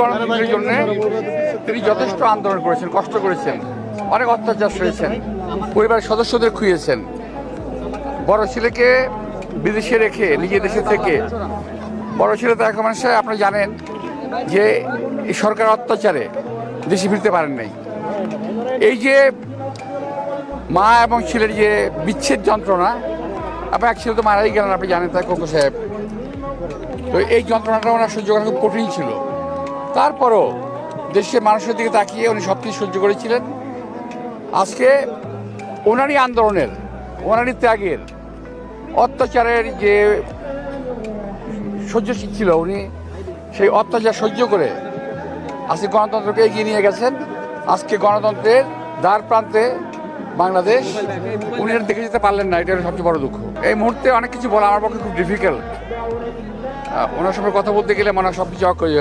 গণতন্ত্রের জন্য তিনি যথেষ্ট আন্দোলন করেছেন, কষ্ট করেছেন, অনেক অত্যাচার সয়েছেন, পরিবারের সদস্যদের খুইয়েছেন। বড় ছেলেকে বিদেশে রেখে, নিজের দেশে থেকে। বড় ছেলে তো এখন মানুষ আপনারা জানেন যে সরকার অত্যাচারে দেশে ফিরতে পারেন নাই। এই যে মা এবং ছেলের যে বিচ্ছেদ যন্ত্রণা, আপনি এক ছেলে তো মারাই গেলেন, আপনি জানেন তাই কোকো সাহেব। তো এই যন্ত্রণাটা ওনার সহ্য করা খুব কঠিন ছিল। তারপরও দেশের মানুষের দিকে তাকিয়ে উনি সব কিছু সহ্য করেছিলেন। আজকে ওনারই আন্দোলনের, ওনারই ত্যাগের, অত্যাচারের যে সহ্য ছিল, উনি সেই অত্যাচার সহ্য করে আজকে গণতন্ত্রকে এগিয়ে নিয়ে গেছেন। আজকে গণতন্ত্রের দ্বার প্রান্তে বাংলাদেশ, উনি দেখে যেতে পারলেন না, এটা সবচেয়ে বড় দুঃখ। এই মুহূর্তে অনেক কিছু বলা আমার পক্ষে খুব ডিফিকাল্ট ওনার সঙ্গে কথা বলতে গেলে মনে হয় সব কিছু অক্ষয়